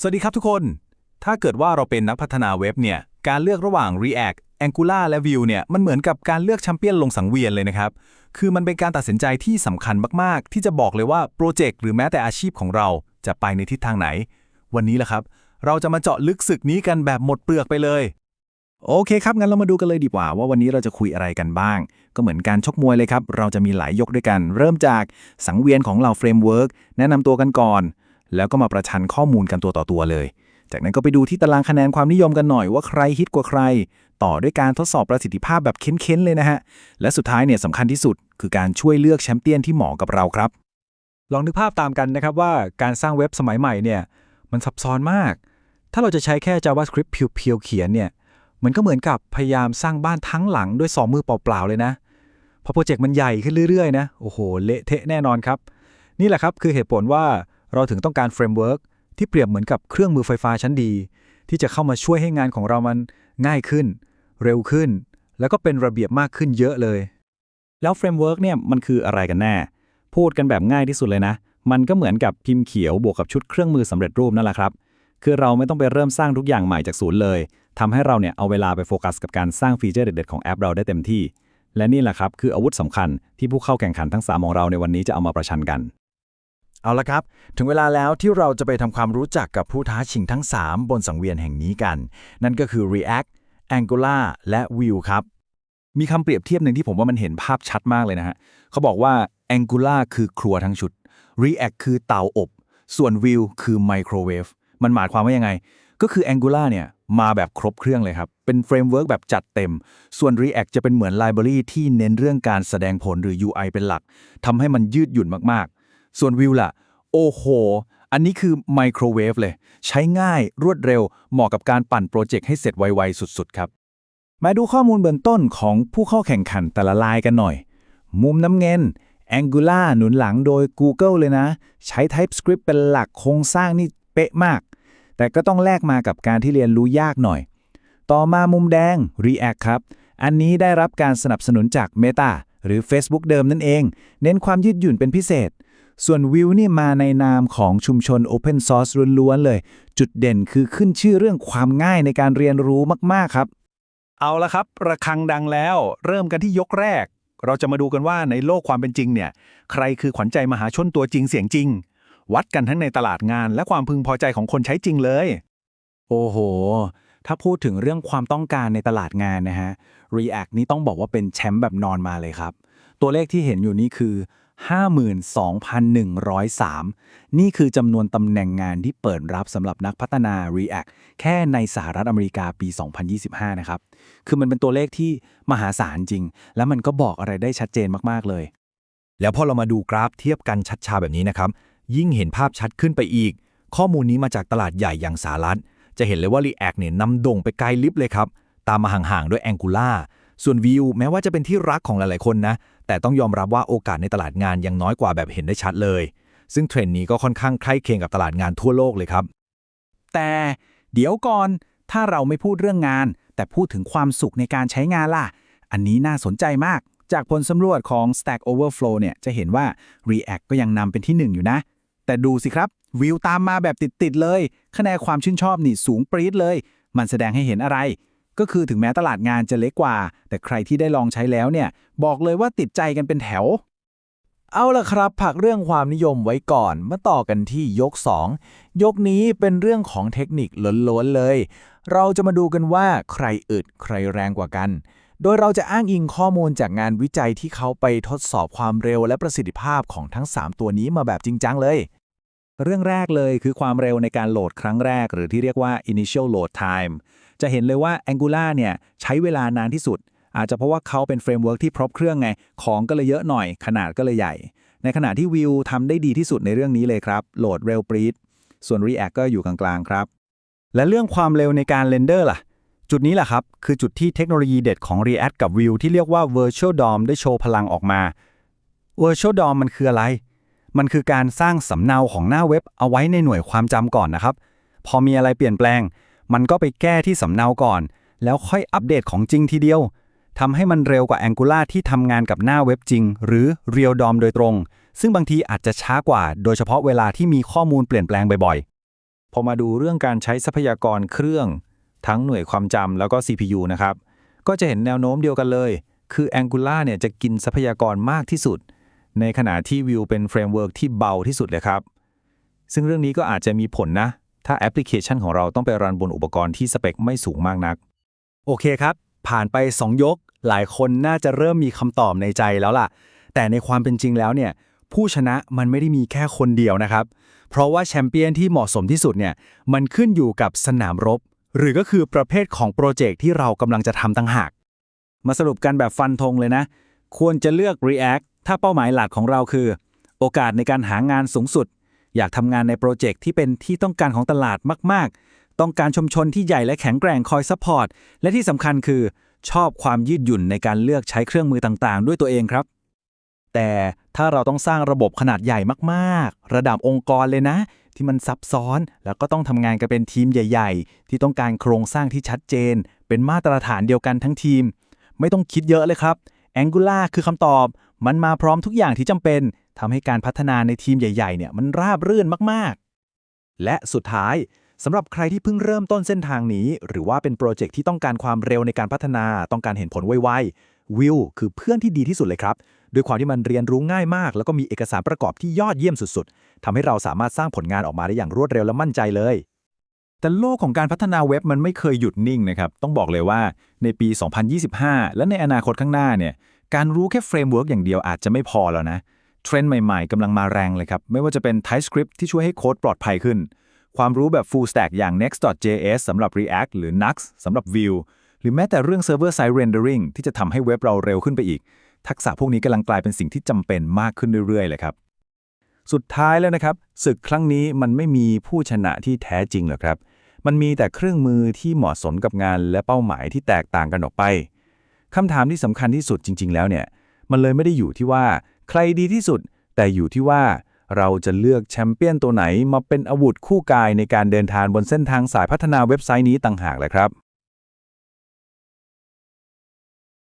สวัสดีครับทุกคน ถ้าเกิดว่าเราเป็นนักพัฒนาเว็บเนี่ย การเลือกระหว่าง React Angular และ Vue เนี่ย มันเหมือนกับการเลือกแชมเปี้ยนลงสังเวียนเลยนะครับ คือมันเป็นการตัดสินใจที่สำคัญมากๆ ที่จะบอกเลยว่าโปรเจกต์หรือแม้แต่อาชีพของเราจะไปในทิศทางไหน วันนี้แหละครับ เราจะมาเจาะลึกศึกนี้กันแบบหมดเปลือกไปเลย โอเคครับ งั้นเรามาดูกันเลยดีกว่า ว่าวันนี้เราจะคุยอะไรกันบ้าง ก็เหมือนการชกมวยเลยครับ เราจะมีหลายยกด้วยกัน เริ่มจากสังเวียนของเราเฟรมเวิร์กแนะนำตัวกันก่อน แล้วก็มาประชันข้อมูลกันตัวต่อตัวเลย จากนั้นก็ไปดูที่ตารางคะแนนความนิยมกันหน่อยว่าใครฮิตกว่าใคร ต่อด้วยการทดสอบประสิทธิภาพแบบเค้นๆเลยนะฮะ และสุดท้ายเนี่ยสำคัญที่สุด คือการช่วยเลือกแชมเปี้ยนที่เหมาะกับเราครับ ลองนึกภาพตามกันนะครับว่าการสร้างเว็บสมัยใหม่เนี่ยมันซับซ้อนมาก ถ้าเราจะใช้แค่ JavaScript เพียวๆเขียนเนี่ยมันก็เหมือนกับพยายามสร้างบ้านทั้งหลังด้วยสองมือเปล่าๆเลยนะพอโปรเจกต์มันใหญ่ขึ้นเรื่อยๆนะโอ้โหเละเทะแน่นอนครับ นี่แหละครับคือเหตุผลว่า เราถึงต้องการเฟรมเวิร์กที่เปรียบเหมือนกับเครื่องมือไฟฟ้าชั้นดี ที่จะเข้ามาช่วยให้งานของเรามันง่ายขึ้น เร็วขึ้น แล้วก็เป็นระเบียบมากขึ้นเยอะเลย แล้วเฟรมเวิร์กเนี่ยมันคืออะไรกันแน่ พูดกันแบบง่ายที่สุดเลยนะ มันก็เหมือนกับพิมพ์เขียวบวกกับชุดเครื่องมือสำเร็จรูปนั่นแหละครับ คือเราไม่ต้องไปเริ่มสร้างทุกอย่างใหม่จากศูนย์เลยทำให้เราเนี่ยเอาเวลาไปโฟกัสกับการสร้างฟีเจอร์เด็ดๆของแอปเราได้เต็มที่ และนี่แหละครับคืออาวุธสำคัญที่ผู้เข้าแข่งขันทั้งสามของเราในวันนี้จะเอามาประชันกัน เอาละครับ ถึงเวลาแล้วที่เราจะไปทำความรู้จักกับผู้ท้าชิงทั้ง 3 บนสังเวียนแห่งนี้กัน นั่นก็คือ React Angular และ Vue ครับ มีคำเปรียบเทียบหนึ่งที่ผมว่ามันเห็นภาพชัดมากเลยนะฮะเขาบอกว่า Angular คือครัวทั้งชุด React คือเตาอบ ส่วน Vue คือไมโครเวฟมันหมายความว่ายังไง ก็คือ Angular เนี่ยมาแบบครบเครื่องเลยครับ เป็นเฟรมเวิร์กแบบจัดเต็ม ส่วน React จะเป็นเหมือนไลบรารีที่เน้นเรื่องการแสดงผลหรือ UI เป็นหลักทำให้มันยืดหยุ่นมาก ส่วน Vue ล่ะ โอ้โห อันนี้คือไมโครเวฟเลย ใช้ง่ายรวดเร็ว เหมาะกับการปั่นโปรเจกต์ให้เสร็จไวๆ สุดๆ ครับ มาดูข้อมูลเบื้องต้นของผู้เข้าแข่งขันแต่ละลายกันหน่อย มุมน้ำเงิน Angular หนุนหลังโดย Google เลยนะ ใช้ TypeScript เป็นหลักโครงสร้างนี่เป๊ะมาก แต่ก็ต้องแลกมากับการที่เรียนรู้ยากหน่อย ต่อมามุมแดง React ครับ อันนี้ได้รับการสนับสนุนจาก Meta หรือ Facebook เดิมนั่นเอง เน้นความยืดหยุ่นเป็นพิเศษ ส่วนวิวนี่มาในนามของชุมชน Open Source ล้วนๆเลย จุดเด่นคือขึ้นชื่อเรื่องความง่ายในการเรียนรู้มากๆครับ เอาละครับ ระฆังดังแล้ว เริ่มกันที่ยกแรก เราจะมาดูกันว่าในโลกความเป็นจริงเนี่ย ใครคือขวัญใจมหาชนตัวจริงเสียงจริง วัดกันทั้งในตลาดงานและความพึงพอใจของคนใช้จริงเลย โอ้โห ถ้าพูดถึงเรื่องความต้องการในตลาดงานนะฮะ React นี่ต้องบอกว่าเป็นแชมป์แบบนอนมาเลยครับ ตัวเลขที่เห็นอยู่นี่คือ 52,103 นี่คือจำนวนตำแหน่งงานที่เปิดรับสำหรับนักพัฒนา React แค่ในสหรัฐอเมริกาปี 2025 นะครับ คือมันเป็นตัวเลขที่มหาศาลจริง และมันก็บอกอะไรได้ชัดเจนมาก ๆ เลย แล้วพอเรามาดูกราฟเทียบกันชัดชาแบบนี้นะครับ ยิ่งเห็นภาพชัดขึ้นไปอีก ข้อมูลนี้มาจากตลาดใหญ่อย่างสหรัฐ จะเห็นเลยว่า React เนี่ยนำโด่งไปไกลลิฟต์เลยครับ ตามมาห่างๆด้วย Angular ส่วน Vue แม้ว่าจะเป็นที่รักของหลายๆคนนะ แต่ต้องยอมรับว่าโอกาสในตลาดงานยังน้อยกว่าแบบเห็นได้ชัดเลย ซึ่งเทรนด์นี้ก็ค่อนข้างใกล้เคียงกับตลาดงานทั่วโลกเลยครับ แต่เดี๋ยวก่อนถ้าเราไม่พูดเรื่องงาน แต่พูดถึงความสุขในการใช้งานล่ะ อันนี้น่าสนใจมาก จากผลสำรวจของ Stack Overflow เนี่ยจะเห็นว่า React ก็ยังนำเป็นที่หนึ่งอยู่นะ แต่ดูสิครับวิวตามมาแบบติดๆเลย คะแนนความชื่นชอบนี่สูงปรี๊ดเลย มันแสดงให้เห็นอะไร ก็คือถึงแม้ตลาดงานจะเล็กกว่า แต่ใครที่ได้ลองใช้แล้วเนี่ย บอกเลยว่าติดใจกันเป็นแถว เอาละครับผักเรื่องความนิยมไว้ก่อน มาต่อกันที่ยก 2 ยกนี้เป็นเรื่องของเทคนิคล้วนๆเลย เราจะมาดูกันว่าใครอึดใครแรงกว่ากัน โดยเราจะอ้างอิงข้อมูลจากงานวิจัยที่เขาไปทดสอบความเร็วและประสิทธิภาพของทั้ง 3 ตัวนี้มาแบบจริงจังเลยเรื่องแรกเลยคือความเร็วในการโหลดครั้งแรก หรือที่เรียกว่า initial load time จะเห็นเลยว่า Angular เนี่ยใช้เวลานานที่สุด อาจจะเพราะว่าเขาเป็นเฟรมเวิร์กที่ครบเครื่องไง ของก็เลยเยอะหน่อย ขนาดก็เลยใหญ่ ในขณะที่ Vue ทำได้ดีที่สุดในเรื่องนี้เลยครับ โหลดเร็วปรีดส่วน React ก็อยู่กลางๆครับ และเรื่องความเร็วในการเรนเดอร์ล่ะ จุดนี้แหละครับ คือจุดที่เทคโนโลยีเด็ดของ React กับ Vue ที่เรียกว่า Virtual DOM ได้โชว์พลังออกมา Virtual DOM มันคืออะไร มันคือการสร้างสำเนาของหน้าเว็บเอาไว้ในหน่วยความจำก่อนนะครับ พอมีอะไรเปลี่ยนแปลง มันก็ไปแก้ที่สำเนาก่อน แล้วค่อยอัปเดตของจริงทีเดียวทำให้มันเร็วกว่า Angular ที่ทำงานกับหน้าเว็บจริง หรือ Real DOM โดยตรง ซึ่งบางทีอาจจะช้ากว่า โดยเฉพาะเวลาที่มีข้อมูลเปลี่ยนแปลงบ่อยๆ พอมาดูเรื่องการใช้ทรัพยากรเครื่อง ทั้งหน่วยความจำแล้วก็ CPU นะครับ ก็จะเห็นแนวโน้มเดียวกันเลย คือ Angular เนี่ยจะกินทรัพยากรมากที่สุด ในขณะที่ Vue เป็นเฟรมเวิร์กที่เบาที่สุดเลยครับ ซึ่งเรื่องนี้ก็อาจจะมีผลนะ ถ้าแอปพลิเคชันของเราต้องไปรันบนอุปกรณ์ที่สเปคไม่สูงมากนัก โอเคครับ ผ่านไป 2 ยก หลายคนน่าจะเริ่มมีคำตอบในใจแล้วล่ะ แต่ในความเป็นจริงแล้วเนี่ย ผู้ชนะมันไม่ได้มีแค่คนเดียวนะครับ เพราะว่าแชมเปี้ยนที่เหมาะสมที่สุดเนี่ย มันขึ้นอยู่กับสนามรบ หรือก็คือประเภทของโปรเจกต์ที่เรากำลังจะทำตั้งหาก มาสรุปกันแบบฟันธงเลยนะ ควรจะเลือก React ถ้าเป้าหมายหลักของเราคือ โอกาสในการหางานสูงสุด อยากทำงานในโปรเจกต์ที่เป็นที่ต้องการของตลาดมาก ๆ ต้องการชุมชนที่ใหญ่และแข็งแกร่งคอยซัพพอร์ต และที่สำคัญคือ ชอบความยืดหยุ่นในการเลือกใช้เครื่องมือต่างๆ ด้วยตัวเองครับ แต่ถ้าเราต้องสร้างระบบขนาดใหญ่มาก ๆ ระดับองค์กรเลยนะ ที่มันซับซ้อน แล้วก็ต้องทำงานกันเป็นทีมใหญ่ ๆ ที่ต้องการโครงสร้างที่ชัดเจน เป็นมาตรฐานเดียวกันทั้งทีม ไม่ต้องคิดเยอะเลยครับ Angular คือคำตอบ มันมาพร้อมทุกอย่างที่จำเป็น ทำให้การพัฒนาในทีมใหญ่ๆเนี่ยมันราบรื่นมากๆ และสุดท้ายสำหรับใครที่เพิ่งเริ่มต้นเส้นทางนี้ หรือว่าเป็นโปรเจกต์ที่ต้องการความเร็วในการพัฒนาต้องการเห็นผลไวๆวิวคือเพื่อนที่ดีที่สุดเลยครับด้วยความที่มันเรียนรู้ง่ายมาก แล้วก็มีเอกสารประกอบที่ยอดเยี่ยมสุดๆทำให้เราสามารถสร้างผลงานออกมาได้อย่างรวดเร็วและมั่นใจเลยแต่โลกของการพัฒนาเว็บมันไม่เคยหยุดนิ่งนะครับ ต้องบอกเลยว่าในปี 2025 และในอนาคตข้างหน้าเนี่ย การรู้แค่เฟรมเวิร์กอย่างเดียวอาจจะไม่พอแล้วนะ เทรนด์ใหม่ๆกำลังมาแรงเลยครับ ไม่ว่าจะเป็น TypeScript ที่ช่วยให้โค้ดปลอดภัยขึ้น ความรู้แบบ Full Stack อย่าง Next.js สำหรับ React หรือ Nux สำหรับ Vue หรือแม้แต่เรื่อง Server Side Rendering ที่จะทำให้เว็บเราเร็วขึ้นไปอีก ทักษะพวกนี้กำลังกลายเป็นสิ่งที่จำเป็นมากขึ้นเรื่อยๆเลยครับ สุดท้ายแล้วนะครับศึกครั้งนี้มันไม่มีผู้ชนะที่แท้จริงหรอกครับ มันมีแต่เครื่องมือที่เหมาะสมกับงานและเป้าหมายที่แตกต่างกันออกไปคำถามที่สำคัญที่สุดจริง ๆ แล้วเนี่ย มันเลยไม่ได้อยู่ที่ว่า ใครดีที่สุด แต่อยู่ที่ว่าเราจะเลือกแชมเปี้ยนตัวไหนมาเป็นอาวุธคู่กายในการเดินทางบนเส้นทางสายพัฒนาเว็บไซต์นี้ต่างหากแหละครับ